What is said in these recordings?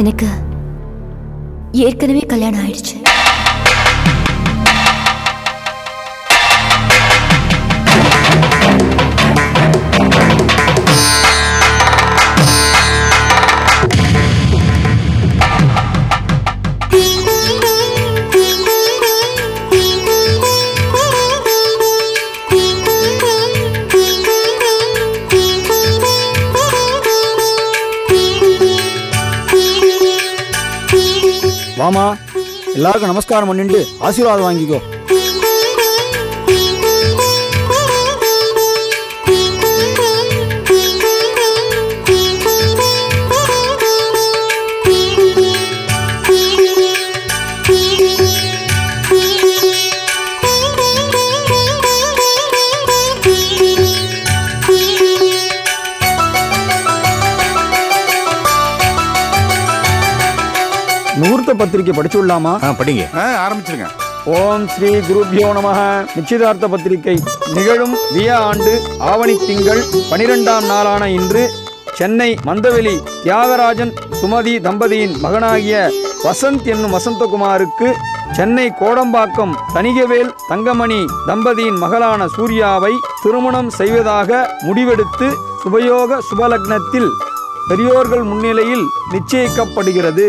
எனக்கு ஏற்கனவே கல்யாணம் ஆயிடுச்சு. வாமா. எல்லாருக்கும் நமஸ்காரம் பண்ணிட்டு ஆசீர்வாதம் வாங்கிக்கோ. பத்திரிக்கை படிச்சு விடலாமா ஆ படிங்க. ஆரம்பிச்சிருங்க. ஓம் ஸ்ரீ குருபியோ நமக. நிச்சயதார்த்த பத்திரிகை நிகழும் விய ஆண்டு ஆவணி திங்கள் பனிரெண்டாம் நாளான இன்று சென்னை மந்தவெளி தியாகராஜன் சுமதி தம்பதியின் மகனாகிய வசந்த் என்னும் வசந்தகுமாருக்கு சென்னை கோடம்பாக்கம் தணிகவேல் தங்கமணி தம்பதியின் மகளான சூர்யாவை திருமணம் செய்வதாக முடிவெடுத்து சுபயோக சுபலக்னத்தில் பெரியோர்கள் முன்னிலையில் நிச்சயிக்கப்படுகிறது.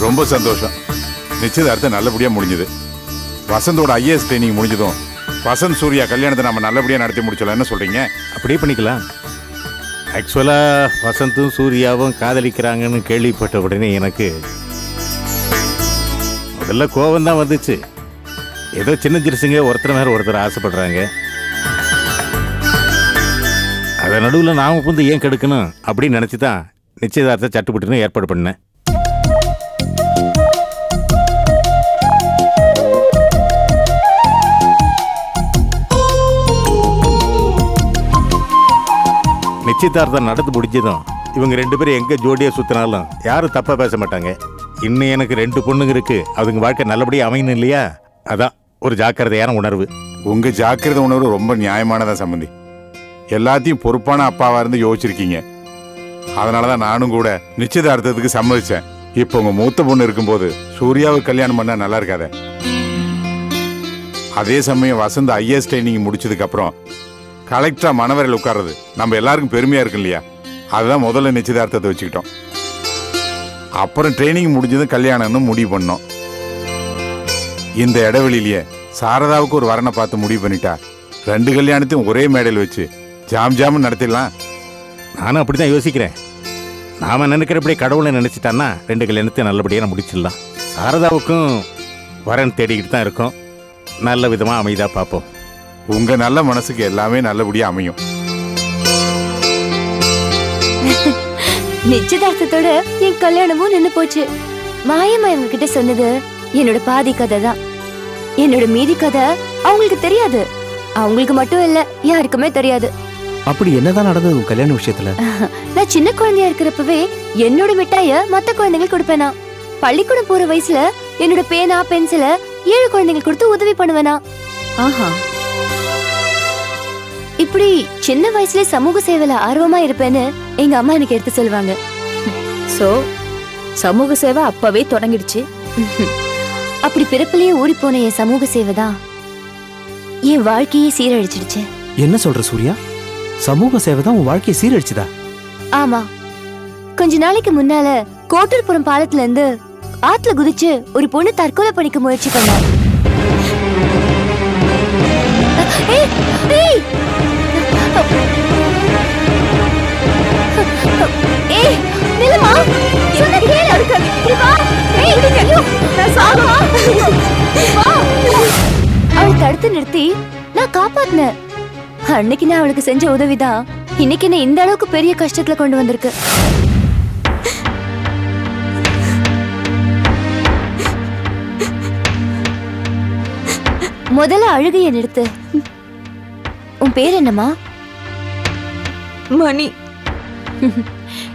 ரொம்ப சந்தோஷம். நிச்சயதார்த்தம் நல்லபடியா முடிஞ்சது. வசந்தோட ஐஏஎஸ் ட்ரைனிங் முடிஞ்சதும் வசந்த் சூர்யா கல்யாணத்தை நம்ம நல்லபடியா நடத்தி முடிச்சலாம் என்ன சொல்றீங்க? அப்படியே பண்ணிக்கலாம். ஆக்சுவலாக வசந்தும் சூர்யாவும் காதலிக்கிறாங்கன்னு கேள்விப்பட்ட உடனே எனக்கு முதல்ல கோவம் தான் வந்துச்சு. ஏதோ சின்ன சிறுசுங்க ஒருத்தர் மேல ஒருத்தர் ஆசைப்படுறாங்க. அதை நடுவில் நாம புந்து ஏன் கெடுக்கணும் அப்படின்னு நினச்சி தான் நிச்சயதார்த்த சட்டுப்பட்டுன்னு ஏற்பாடு பண்ணேன். நிச்சயதார்த்தம் நடந்து முடிஞ்சதும் இவங்க ரெண்டு பேரும் எங்க ஜோடியாக சுத்தினாலும் யாரும் தப்பாக பேச மாட்டாங்க. இன்னும் எனக்கு ரெண்டு பொண்ணுங்க இருக்கு. அதுங்க வாழ்க்கை நல்லபடியாக அமையணும் இல்லையா? அதான் ஒரு ஜாக்கிரதையான உணர்வு. உங்க ஜாக்கிரதை உணர்வு ரொம்ப நியாயமானதா சம்மந்தி எல்லாத்தையும் பொறுப்பான அப்பாவா இருந்து யோசிச்சிருக்கீங்க. அதனாலதான் நானும் கூட நிச்சயதார்த்தத்துக்கு சம்மதிச்சேன். இப்போ உங்க மூத்த பொண்ணு இருக்கும்போது சூர்யாவுக்கு கல்யாணம் பண்ணா நல்லா இருக்காத. அதே சமயம் வசந்த் ஐஏஎஸ் ட்ரைனிங் முடிச்சதுக்கு அப்புறம் கலெக்டரா மணவரையில் உட்கார்றது. நம்ம எல்லாருக்கும் பெருமையா இருக்கு இல்லையா? அதுதான் முதல்ல நிச்சயதார்த்தத்தை வச்சுக்கிட்டோம். அப்புறம் ட்ரைனிங் முடிஞ்சதும் கல்யாணம்னு முடிவு பண்ணோம். இந்த இடைவெளியிலேயே சாரதாவுக்கு ஒரு வரனை பார்த்து முடிவு பண்ணிட்டா ரெண்டு கல்யாணத்தையும் ஒரே மேடையில் வச்சு ஜாம் ஜாம் நடத்திடலாம். நானும் அப்படி தான் யோசிக்கிறேன். நாம் நினைக்கிறபடி கடவுளை நினச்சிட்டான்னா ரெண்டு கல்யாணத்தையும் நல்லபடியாக முடிச்சிடலாம். சாரதாவுக்கும் வரன் தேடிக்கிட்டு தான் இருக்கோம். நல்ல விதமாக அமைதியாக பார்ப்போம். உங்க நல்ல மனசுக்கு எல்லாமே நல்லபடியா அமையும். நிச்சயதார்த்தத்தோட என் கல்யாணமும் நின்னு போச்சு. மாயம்மா இவங்க கிட்ட சொன்னது என்னோட பாதி கதை தான். என்னோட மீதி கதை அவங்களுக்கு தெரியாது. அவங்களுக்கு மட்டும் இல்ல யாருக்குமே தெரியாது. அப்படி என்னதான் நடந்தது உன் கல்யாண விஷயத்துல? நான் சின்ன குழந்தையா இருக்கிறப்பவே என்னோட மிட்டாய மத்த குழந்தைங்களுக்கு கொடுப்பேனா. பள்ளிக்கூடம் போற வயசுல என்னோட பேனா பென்சில ஏழு குழந்தைங்களுக்கு கொடுத்து உதவி பண்ணுவேனா. ஆஹா இப்படி சின்ன வயசுல சமூக சேவையில ஆர்வமா இருப்பேன்னு எங்க அம்மா எனக்கு எடுத்து சொல்லுவாங்க. சோ சமூக சேவை அப்பவே தொடங்கிடுச்சு. அப்படி பிறப்பிலேயே ஊறி போன என் சமூக சேவை தான் என் வாழ்க்கையே சீரழிச்சிடுச்சு. என்ன சொல்ற சூர்யா? சமூக சேவை தான் உன் வாழ்க்கையை சீரழிச்சுதா? ஆமா. கொஞ்ச நாளைக்கு முன்னால கோட்டூர்புரம் பாலத்துல இருந்து ஆத்துல குதிச்சு ஒரு பொண்ணு தற்கொலை பண்ணிக்க முயற்சி பண்ணா அவளை தடுத்து நிறுத்தி நான் காப்பாத்தினேன். அன்னைக்கு நான் அவளுக்கு செஞ்ச உதவிதான். இன்னைக்கு என்ன இந்த அளவுக்கு பெரிய கஷ்டத்துல கொண்டு வந்திருக்கு. முதல்ல அழுகைய நிறுத்து உன் பேர் என்னம்மா? மணி.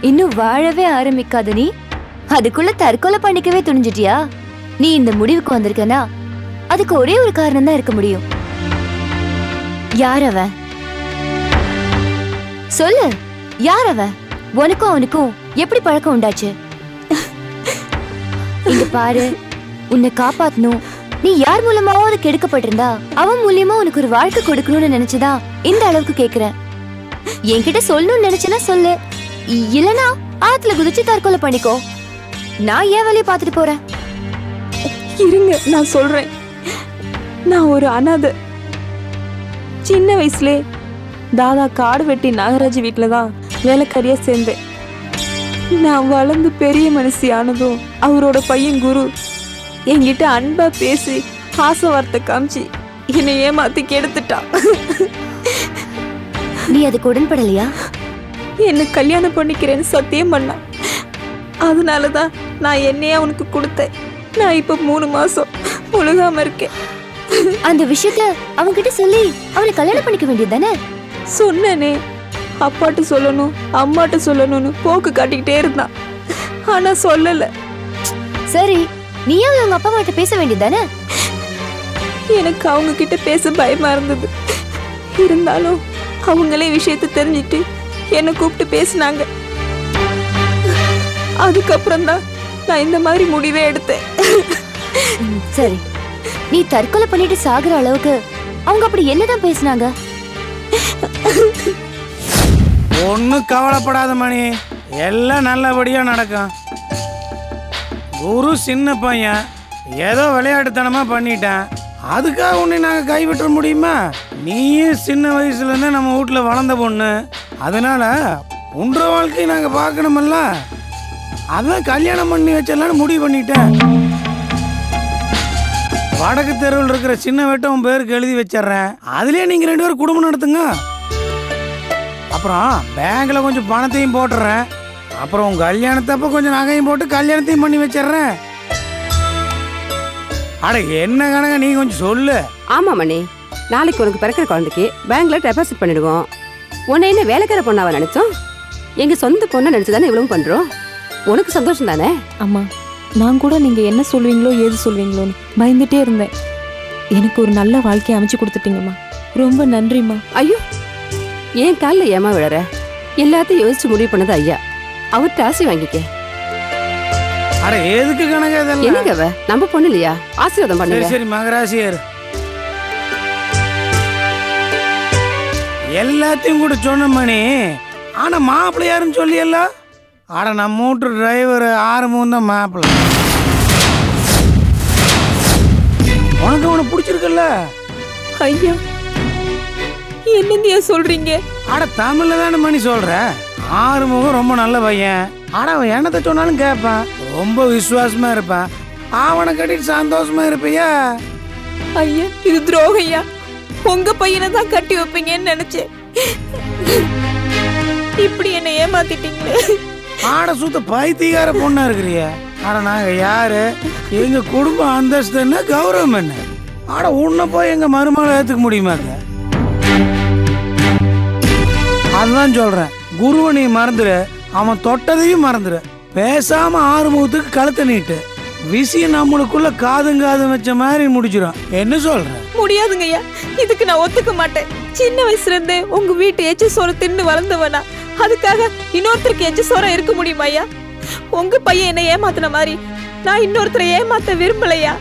இன்னும் வாழவே ஆரம்பிக்காத நீ. அதுக்குள்ள தற்கொலை பண்ணிக்கவே துணிஞ்சிட்டியா? நீ இந்த முடிவுக்கு வந்திருக்கனா? அதுக்கு ஒரே ஒரு காரணம் தான் இருக்க முடியும். யார் அவன்? சொல்லு. யார் அவன்? உனக்கும் அவனுக்கும் எப்படி பழக்கம் உண்டாச்சு? இங்க பாரு. உன்னை காப்பாத்தணும். நீ யார் மூலமாவது கெடுக்கப்பட்டிருந்தா அவன் மூலியமா உனக்கு ஒரு வாழ்க்கை கொடுக்கணும்னு நினைச்சுதா? இந்த அளவுக்கு கேக்குறேன். என்கிட்ட சொல்லணும்னு நினைச்சனா சொல்லு. இல்லனா ஆத்துல குதிச்சு தற்கொலை பண்ணிக்கோ. நான் ஏன் வேலையை பார்த்துட்டு போறேன்? இருங்க நான் சொல்றேன். நான் ஒரு அனாதை. சின்ன வயசுலே தாதா காடு வெட்டி நாகராஜ் வீட்டில் தான் வேலைக்காரியா சேர்ந்தேன். நான் வளர்ந்து பெரிய மனசி ஆனதும் அவரோட பையன் குரு என்கிட்ட அன்பா பேசி ஆசை வார்த்தை காமிச்சு என்னை ஏமாத்தி கெடுத்துட்டான் நீ அதுக்கு உடன்படலையா? என்னை கல்யாணம் பண்ணிக்கிறேன்னு சத்தியம் பண்ணான் அதனால தான் நான் என்னையே அவனுக்கு கொடுத்தேன். நான் இப்போ மூணு மாசம் முழுகாம இருக்கேன். அந்த விஷயத்த அவன்கிட்ட சொல்லி அவனை கல்யாணம் பண்ணிக்க வேண்டியது தானே சொன்னேனே. அப்பாட்ட சொல்லணும் அம்மாட்ட சொல்லணும்னு போக்கு காட்டிக்கிட்டே இருந்தான். ஆனா சொல்லல. சரி நீயாவது உங்க அப்பா அம்மாட்ட பேச வேண்டியது தானே எனக்கு அவங்க கிட்ட பேச பயமா இருந்தது. இருந்தாலும் அவங்களே விஷயத்த தெரிஞ்சுட்டு என்னை கூப்பிட்டு பேசினாங்க. அதுக்கப்புறம் தான் நான் இந்த மாதிரி முடிவே எடுத்தேன். சரி. நீ தற்கொலை பண்ணிட்டு சாகுற அளவுக்கு அவங்க அப்படி என்னதான் பேசுனாங்க? ஒன்றும் கவலைப்படாத மணி. எல்லாம் நல்லபடியாக நடக்கும். குரு சின்ன பையன் ஏதோ விளையாட்டுத்தனமாக பண்ணிட்டேன். அதுக்காக உன்னை நாங்கள் கைவிட்டு முடியுமா? நீயும் சின்ன வயசுலேருந்தே நம்ம வீட்டில் வளர்ந்த பொண்ணு. அதனால உன்ற வாழ்க்கையை நாங்கள் பார்க்கணுமல்ல. அதான் கல்யாணம் பண்ணி வச்சிடலான்னு முடிவு பண்ணிட்டேன். வடக்கு தெருவில் இருக்கிற சின்ன வெட்டம் உன் பேருக்கு எழுதி வச்சிடுறேன். அதுலேயே நீங்கள் ரெண்டு பேரும் குடும்பம் நடத்துங்க. அப்புறம் பேங்க்கில் கொஞ்சம் பணத்தையும் போட்டுறேன் அப்புறம் உங்க கல்யாணத்தப்ப கொஞ்சம் நகையும் போட்டு கல்யாணத்தையும் பண்ணி வச்சிடுறேன். அட என்ன கணக்க? நீ கொஞ்சம் சொல்லு. ஆமா மணி. நாளைக்கு உனக்கு பிறக்கிற குழந்தைக்கு பேங்க்ல டெபாசிட் பண்ணிடுவோம். உன்னை என்ன வேலைக்கார பொண்ணாவ நினைச்சோம்? எங்க சொந்த பொண்ணை நினைச்சு தானே இவ்வளவு பண்றோம்? உனக்கு சந்தோஷம் தானே? அம்மா நான் கூட நீங்க என்ன சொல்வீங்களோ ஏது சொல்வீங்களோன்னு பயந்துட்டே இருந்தேன். எனக்கு ஒரு நல்ல வாழ்க்கையை அமைச்சு கொடுத்துட்டீங்கம்மா. ரொம்ப நன்றிம்மா. ஐயோ ஏன் காலில் ஏமா விழற? எல்லாத்தையும் யோசிச்சு முடிவு பண்ணது ஐயா. அவர்கிட்ட ஆசை வாங்கிக்க. அட எதுக்கு கணக்கு இதெல்லாம்? என்னங்க அவ? நம்ம பொண்ணு இல்லையா? ஆசீர்வாதம் சரி பண்ணுங்க. சரி மகராசியர். எல்லாத்தையும் கூட சொன்ன மணி. ஆனா மாப்பிள்ளை யாருன்னு சொல்லியல்ல? அட நம்ம வீட்டு டிரைவர் ஆரம்பம் தான் மாப்பிள்ளை. உனக்கு அவனை பிடிச்சிருக்குல்ல? ஐயா என்னங்கய்யா சொல்றீங்க? அட தமிழ்ல தானே மணி சொல்ற? ஆறுமுகம் ரொம்ப நல்ல பையன். ஆனா அவன் என்னத்தை சொன்னாலும் கேட்பான். ரொம்ப விசுவாசமா இருப்பான். அவனை கட்டிட்டு சந்தோஷமா இருப்பியா? ஐயா இது துரோகம் ஐயா. உங்க பையனை தான் கட்டி வைப்பீங்கன்னு நினைச்சேன். இப்படி என்னை ஏமாத்திட்டீங்களே. ஆட சுத்த பைத்தியக்கார பொண்ணா இருக்கிறிய. ஆட நாங்க யாரு? எங்க குடும்ப அந்தஸ்து என்ன கௌரவம் என்ன? ஆட உன்னை போய் எங்க மருமகளை ஏத்துக்க முடியுமாங்க அதுதான் சொல்றேன். குருவை நீ மறந்துடு அவன் தொட்டதையும் மறந்துடு பேசாம ஆறுமுகத்துக்கு கழுத்தை நீட்டு. விஷயம் நம்மளுக்குள்ள காதும் காதும் வச்ச மாதிரி முடிச்சிடும் என்ன சொல்ற? முடியாதுங்க ஐயா இதுக்கு நான் ஒத்துக்க மாட்டேன். சின்ன வயசுல இருந்தே உங்க வீட்டு எச்ச சோறு தின்னு வளர்ந்தவனா. அதுக்காக இன்னொருத்தருக்கு எச்ச சோறா இருக்க முடியுமா ஐயா உங்க பையன் என்ன ஏமாத்தின மாதிரி நான் இன்னொருத்தரை ஏமாத்த விரும்பலையா?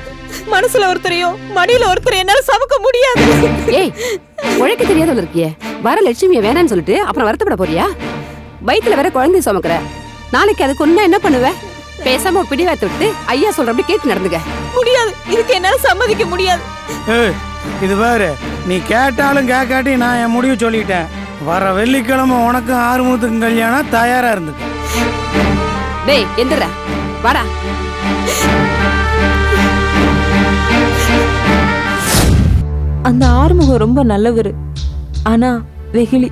மனசுல ஒருத்தரையும் மடியில ஒருத்தரை என்னால சமக்க முடியாது. ஏய் உழைக்க தெரியாதவங்க இருக்கியே. வர லட்சுமியை வேணான்னு சொல்லிட்டு அப்புறம் வருத்தப்பட போறியா? வயித்துல வேற குழந்தை சுமக்கிற. நாளைக்கு அதுக்கு ஒண்ணா என்ன பண்ணுவ? பேசாம ஒரு பிடிவாத்த விட்டு ஐயா சொல்றபடி கேட்டு நடந்துக்க. முடியாது. இதுக்கு என்னால சம்மதிக்க முடியாது. இது பாரு. நீ கேட்டாலும் கேட்காட்டி நான் என் முடிவு சொல்லிட்டேன். வர வெள்ளிக்கிழமை உனக்கும் ஆறுமுகத்துக்கும் கல்யாணம் தயாரா இருந்துக்க. டேய் எந்திர வாடா. அந்த ஆறுமுகம் ரொம்ப நல்லவர். ஆனா வெகுளி.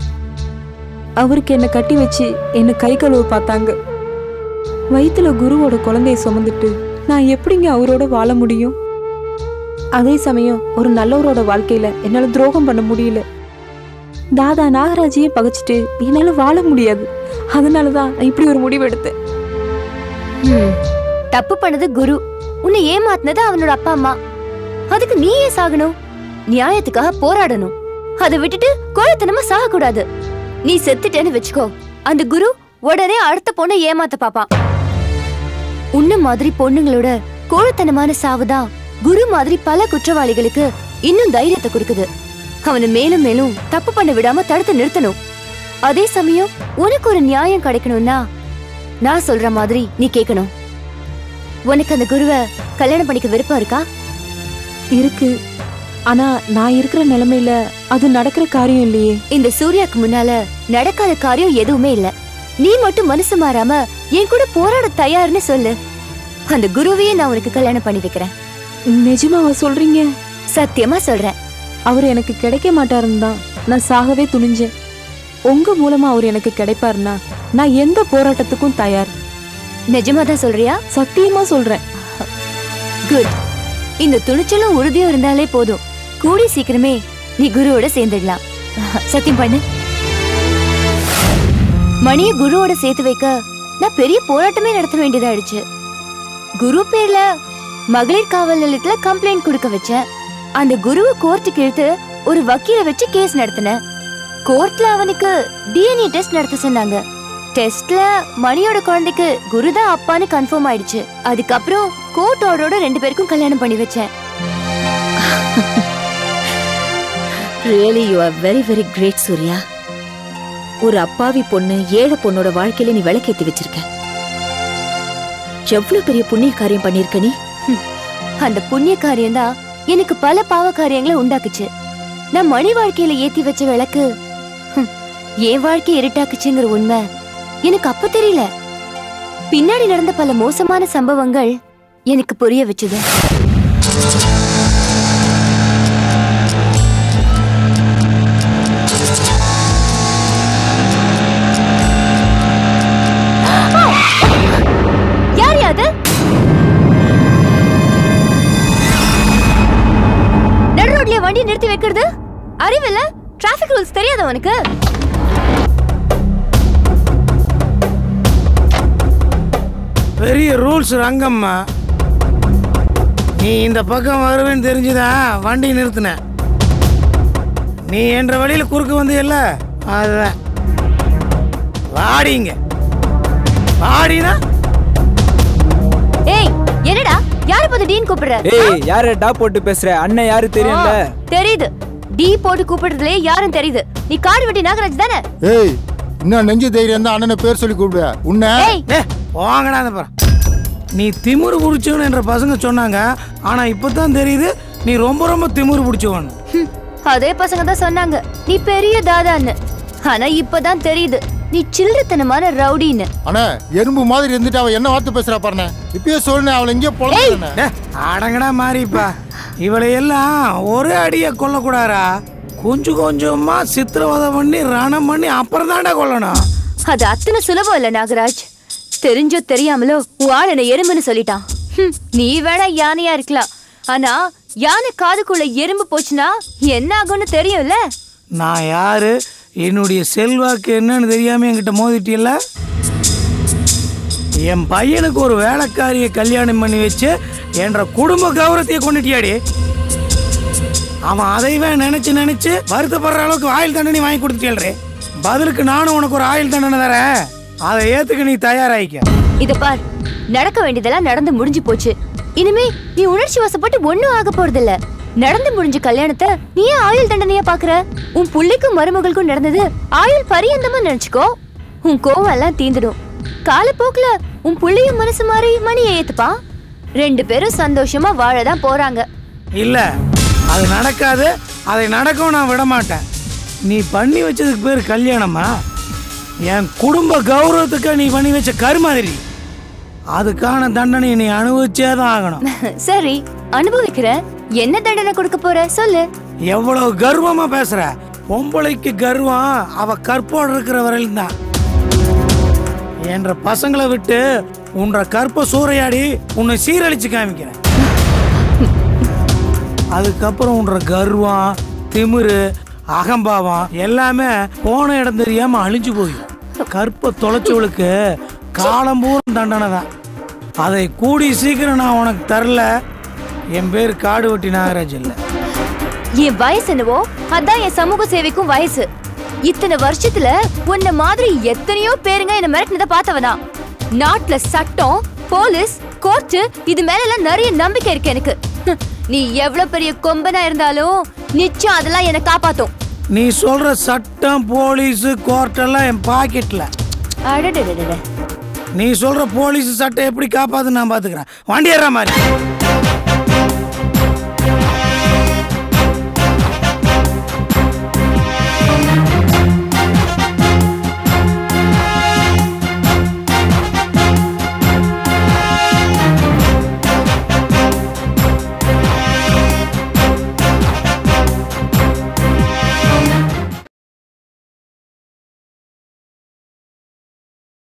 அவருக்கு என்னை கட்டி வச்சு என்னை கை கழுவ பார்த்தாங்க. வயிற்றுல குருவோட குழந்தைய சுமந்துட்டு நான் எப்படிங்க அவரோட வாழ முடியும்? அதே சமயம் ஒரு நல்லவரோட வாழ்க்கையில என்னால் துரோகம் பண்ண முடியல. தாதா நாகராஜையே பகைச்சிட்டு என்னால் வாழ முடியாது. அதனாலதான் நான் இப்படி ஒரு முடிவு எடுத்தேன். தப்பு பண்ணது குரு. உன்னை ஏமாத்தினது அவனோட அப்பா அம்மா. அதுக்கு நீயே சாகணும்? நியாயத்துக்காக போராடணும். அதை விட்டுட்டு கோழத்தனமா சாகக்கூடாது. நீ செத்துட்டேன்னு வச்சுக்கோ. அந்த குரு உடனே அடுத்த பொண்ணை ஏமாத்த பாப்பான் உன்ன மாதிரி பொண்ணுங்களோட கோழத்தனமான சாவுதான் குரு மாதிரி பல குற்றவாளிகளுக்கு இன்னும் தைரியத்தை கொடுக்குது. அவனை மேலும் மேலும் தப்பு பண்ண விடாம தடுத்து நிறுத்தணும். அதே சமயம் உனக்கு ஒரு நியாயம் கிடைக்கணும்னா நான் சொல்ற மாதிரி நீ கேட்கணும். உனக்கு அந்த குருவை கல்யாணம் பண்ணிக்க விருப்பம் இருக்கா? இருக்கு. ஆனா நான் இருக்கிற நிலைமையில அது நடக்கிற காரியம் இல்லையே. இந்த சூர்யாக்கு முன்னால நடக்காத காரியம் எதுவுமே இல்ல. நீ மட்டும் மனசு மாறாம என் கூட போராட தயார்னு சொல்லு. அந்த குருவையே நான் உனக்கு கல்யாணம் பண்ணி வைக்கிறேன். நிஜமாவா சொல்றீங்க? சத்தியமா சொல்றேன். அவர் எனக்கு கிடைக்க மாட்டாருன்னு தான் நான் சாகவே துணிஞ்சேன். உங்க மூலமா அவர் எனக்கு கிடைப்பாருன்னா நான் எந்த போராட்டத்துக்கும் தயார். நிஜமா தான் சொல்றியா? சத்தியமா சொல்றேன். குட் இந்த துணிச்சலும் உறுதியும் இருந்தாலே போதும். கூடி சீக்கிரமே நீ குருவோட சேர்ந்துடலாம். சத்தியம் பண்ணு. மணிய குருவோட சேர்த்து வைக்க நான் பெரிய போராட்டமே நடத்த வேண்டியதாயிடுச்சு குரு பேர்ல மகளிர் காவல் நிலையத்துல கம்ப்ளைண்ட் கொடுக்க வச்சேன். அந்த குருவை கோர்ட்டுக்கு இழுத்து ஒரு வக்கீல வச்சு கேஸ் நடத்தினேன் கோர்ட்ல அவனுக்கு டிஎன்ஏ டெஸ்ட் நடத்த சொன்னாங்க. டெஸ்ட்ல மணியோட குழந்தைக்கு குரு தான் அப்பான்னு கன்ஃபார்ம் ஆயிடுச்சு. அதுக்கப்புறம் கோர்ட் ஆர்டரோட ரெண்டு பேருக்கும் கல்யாணம் பண்ணி வச்சேன். Really you are very very great Surya ஒரு அப்பாவி பொண்ணு ஏழை பொண்ணோட வாழ்க்கையில நீ விளக்கேத்தி வச்சிருக்க. எவ்வளவு பெரிய புண்ணிய காரியம் பண்ணிருக்க நீ? அந்த புண்ணிய காரியம் தான் எனக்கு பல பாவ காரியங்களை உண்டாக்குச்சு. நான் மணி வாழ்க்கையில ஏத்தி வச்ச விளக்கு ஹம், என் வாழ்க்கை இருட்டாக்குச்சுங்கிற உண்மை எனக்கு அப்ப தெரியல. பின்னாடி நடந்த பல மோசமான சம்பவங்கள் எனக்கு புரிய வச்சது. அறிவில்ல டிராஃபிக் ரூல்ஸ் தெரியாத உனக்கு? பெரிய ரூல்ஸ் ரங்கம்மா. நீ இந்த பக்கம் வருவேன்னு தெரிஞ்சுதான் வண்டி நிறுத்தின. நீ என்ற வழியில குறுக்க வந்து இல்ல அதுதான். வாடிங்க. வாடினா? ஏய் என்னடா? யார பார்த்து டீன் கூப்பிடுற? ஏய் யார டா போட்டு பேசுற? அண்ணன் யாரு தெரியும்ல? தெரியுது. டீ போட்டு கூப்பிடுறதுலயே யாரும் தெரியுது. நீ காடு வெட்டி நாகராஜ் தானே? ஏய் இன்னும் நெஞ்சு தைரியம் தான் அண்ணனை பேர் சொல்லி கூப்பிடுவ. உன்னை? ஏய். ஏ போங்கடா அந்த பாரு நீ திமிரு பிடிச்சவன் என்ற பசங்க சொன்னாங்க. ஆனா இப்பதான் தெரியுது நீ ரொம்ப ரொம்ப திமிரு பிடிச்சவன். அதே பசங்க தான் சொன்னாங்க. நீ பெரிய தாதான்னு. ஆனா இப்பதான் தெரியுது. நீ சில்லறத்தனமான ரவுடின்னு. அண்ணா எறும்பு மாதிரி இருந்துட்டு அவ என்ன வார்த்தை பேசுறா பாருண்ணே. இப்பயே சொல்லுண்ணே அவளை எங்கேயோ பொழந்து டே, அடங்கடா மாறிப்பா. இவளை எல்லாம் ஒரே அடிய கொல்லக்கூடாரா கொஞ்சம் கொஞ்சமா சித்திரவதை பண்ணி ரணம் பண்ணி அப்புறம் தாண்டா கொல்லணும். அது அத்தனை சுலபம் இல்ல நாகராஜ். தெரிஞ்சோ தெரியாமலோ உன் என்ன எறும்புன்னு சொல்லிட்டான். ஹம், நீ வேணா யானையா இருக்கலாம். ஆனா யானை காதுக்குள்ள எறும்பு போச்சுன்னா என்ன ஆகும்னு தெரியும்ல? நான் யாரு? என்னுடைய செல்வாக்கு என்னன்னு தெரியாமல் என்கிட்ட மோதிட்டியல்ல? என் பையனுக்கு ஒரு வேலைக்காரியை கல்யாணம் பண்ணி வச்சு என்ற குடும்ப கௌரவத்தையே கொண்டுட்டியாடி. அவன் அதைவே நினச்சி நினச்சி வருத்தப்படுற அளவுக்கு ஆயுள் தண்டனை வாங்கி கொடுத்துட்டே பதிலுக்கு நானும் உனக்கு ஒரு ஆயுள் தண்டனை தரேன் அதை ஏத்துக்க நீ தயாராயிக்க. இத பார் நடக்க வேண்டியதெல்லாம் நடந்து முடிஞ்சு போச்சு. இனிமே நீ உணர்ச்சி வசப்பட்டு ஒன்றும் ஆக போறதில்லை. நடந்து முடிஞ்ச கல்யாணத்தை நீ ஏன் ஆயுள் தண்டனையா பாக்குற? உன் புள்ளைக்கும் மருமகளுக்கும் நடந்தது ஆயுள் பரியந்தமா நினைச்சுக்கோ. உன் கோவம் எல்லாம் தீந்துடும். காலப்போக்குல உன் புள்ளையும் மனசு மாறி மணியை ஏத்துப்பா. ரெண்டு பேரும் சந்தோஷமா வாழதான் போறாங்க. இல்ல அது நடக்காது. அதை நடக்கவும் நான் விட மாட்டேன் நீ பண்ணி வச்சதுக்கு பேர் கல்யாணமா? என் குடும்ப கௌரவத்துக்கு நீ பண்ணி வச்ச கருமாதிரி. அதுக்கான தண்டனை நீ அனுபவிச்சே தான் ஆகணும். சரி அனுபவிக்கிறேன். என்ன தண்டனை கொடுக்க போற? சொல்லு. எவ்வளவு கர்வமா பேசுற? பொம்பளைக்கு கர்வம் அவ கற்போடு இருக்கிற வரையிலும் தான். என்ற பசங்களை விட்டு உன்ற கற்ப சூறையாடி உன்னை சீரழிச்சு காமிக்கிறேன். அதுக்கப்புறம் உன்ற கர்வம் திமிரு அகம்பாவம் எல்லாமே போன இடம் தெரியாம அழிஞ்சு போயிடும் கற்ப தொலைச்சவளுக்கு காலம் தண்டனை தான். அதை கூடி சீக்கிரம் நான் உனக்கு தரல. என் பேர் காடு வெட்டி நாகராஜ் இல்லை. என் வயசு என்னவோ? அதான் என் சமூக சேவைக்கும் வயசு. இத்தனை வருஷத்துல உன்ன மாதிரி எத்தனையோ பேருங்க என்ன மிரட்டினத பார்த்தவனா. நாட்டுல சட்டம் போலீஸ் கோர்ட்டு இது மேல எல்லாம் நிறைய நம்பிக்கை இருக்கு எனக்கு. நீ எவ்வளவு பெரிய கொம்பனா இருந்தாலும் நிச்சயம் அதெல்லாம் என்ன காப்பாத்தும். நீ சொல்ற சட்டம் போலீஸ் கோர்ட் எல்லாம் என் பாக்கெட்ல. அடடடடட. நீ சொல்ற போலீஸ் சட்டம் எப்படி காப்பாத்து நான் பாத்துக்கிறேன். வண்டி ஏற மாதிரி.